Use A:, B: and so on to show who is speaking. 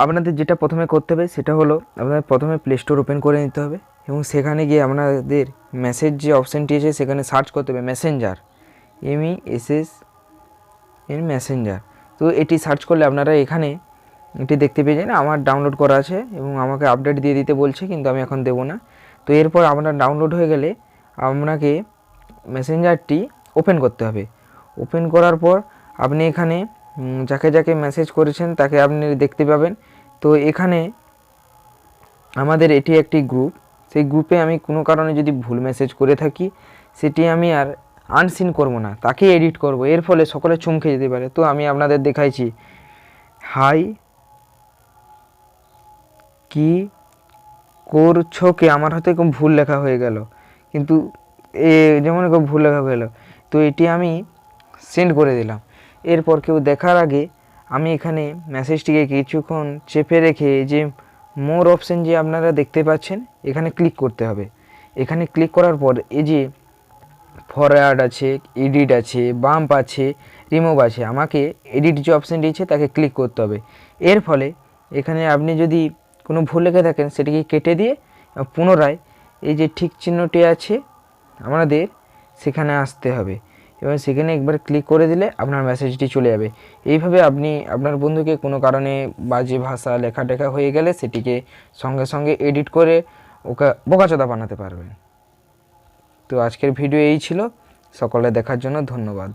A: আপনাদের যেটা প্রথমে করতে হবে সেটা হলো আপনাদের প্রথমে প্লে স্টোর ওপেন করে নিতে হবে এবং সেখানে গিয়ে আপনাদের মেসেজ যে অপশানটি আছে সেখানে সার্চ করতে হবে messenger M E S S এর মেসেঞ্জার তো এটি সার্চ করলে আপনারা এখানে এটি দেখতে পেয়ে যান আমার ডাউনলোড করা আছে এবং আমাকে আপডেট দিয়ে দিতে বলছে, কিন্তু আমি এখন দেবো না। তো এরপর আপনার ডাউনলোড হয়ে গেলে আপনাকে মেসেঞ্জারটি ওপেন করতে হবে। ওপেন করার পর আপনি এখানে যাকে যাকে মেসেজ করেছেন, তাকে আপনি দেখতে পাবেন। তো এখানে আমাদের এটি একটি গ্রুপ সেই গ্রুপে আমি কোনো কারণে যদি ভুল মেসেজ করে থাকি, সেটি আমি আর আনসিন করব না, তাকে এডিট করব। এর ফলে সকলে চমকে যেতে পারে। তো আমি আপনাদের দেখাইছি। হাই, কি করছ কি? আমার হাতে খুব ভুল লেখা হয়ে গেল। কিন্তু এ, যেমন খুব ভুল লেখা হয়ে গেল। তো এটি আমি সেন্ড করে দিলাম। এরপর কেউ দেখার আগে আমি এখানে মেসেজটিকে কিছুক্ষণ চেপে রেখে যে মোর অপশন যে আপনারা দেখতে পাচ্ছেন, এখানে ক্লিক করতে হবে। এখানে ক্লিক করার পর এই যে ফরওয়ার্ড আছে এডিট আছে বাম্প আছে রিমুভ আছে, আমাকে এডিট যে অপশানটি দিয়েছে তাকে ক্লিক করতে হবে। এর ফলে এখানে আপনি যদি কোনো ভুল লেখে থাকেন, সেটিকে কেটে দিয়ে পুনরায় এই যে ঠিক চিহ্নটি আছে, আমাদের সেখানে আসতে হবে। এবং সেখানে একবার ক্লিক করে দিলে আপনার মেসেজটি চলে যাবে। এইভাবে আপনি আপনার বন্ধুকে কোনো কারণে বাজে ভাষা লেখা টেখা হয়ে গেলে সেটিকে সঙ্গে সঙ্গে এডিট করে ওকে বোকাচোদা বানাতে পারবেন। তো আজকের ভিডিও এই ছিল। সকলে দেখার জন্য ধন্যবাদ।